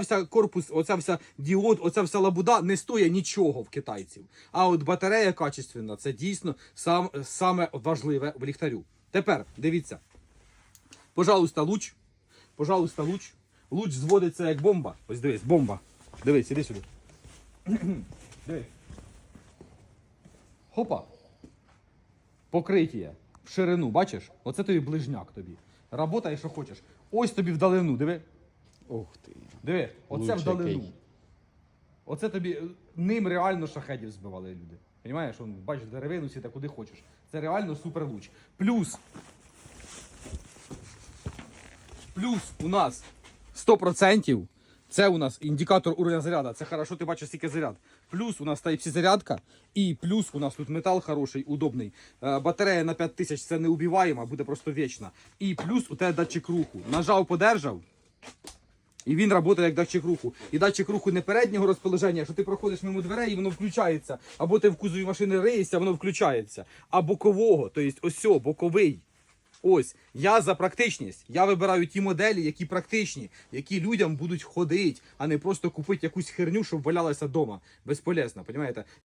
вся корпус, оця вся діод, оця вся лабуда не стоїть нічого в китайців. А от батарея качественна, це дійсно сам, саме важливе в ліхтарю. Тепер дивіться. Пожалуйста, луч. Пожалуйста, луч. Луч зводиться як бомба. Ось дивись, бомба. Дивись, іди сюди. Дивись. Хопа. Покриття. В ширину, бачиш? Оце тобі ближняк тобі. Работай, що хочеш. Ось тобі вдалину, диви. Ух ти. Диви, оце Луч вдалину. який. Оце тобі ним реально шахедів збивали люди. Понімаєш, он, бачиш, деревину сіта куди хочеш. Це реально супер луч. Плюс. Плюс у нас 100%. Це у нас індикатор уровня заряду. Це хорошо, ти бачиш скільки заряд. Плюс у нас Type-C зарядка. І плюс у нас тут метал хороший, удобний. Е, батарея на 5000 це не убиваємо, буде просто вічна. І плюс у тебе датчик руху. Нажав, подержав. І він працює як датчик руху. І датчик руху не переднього розположення, що ти проходиш мимо дверей, і воно включається. Або ти в кузові машини риєшся, воно включається. А бокового, тобто ось боковий. Ось, я за практичність. Я вибираю ті моделі, які практичні, які людям будуть ходити, а не просто купити якусь херню, щоб валялася вдома. Безполезно, розумієте?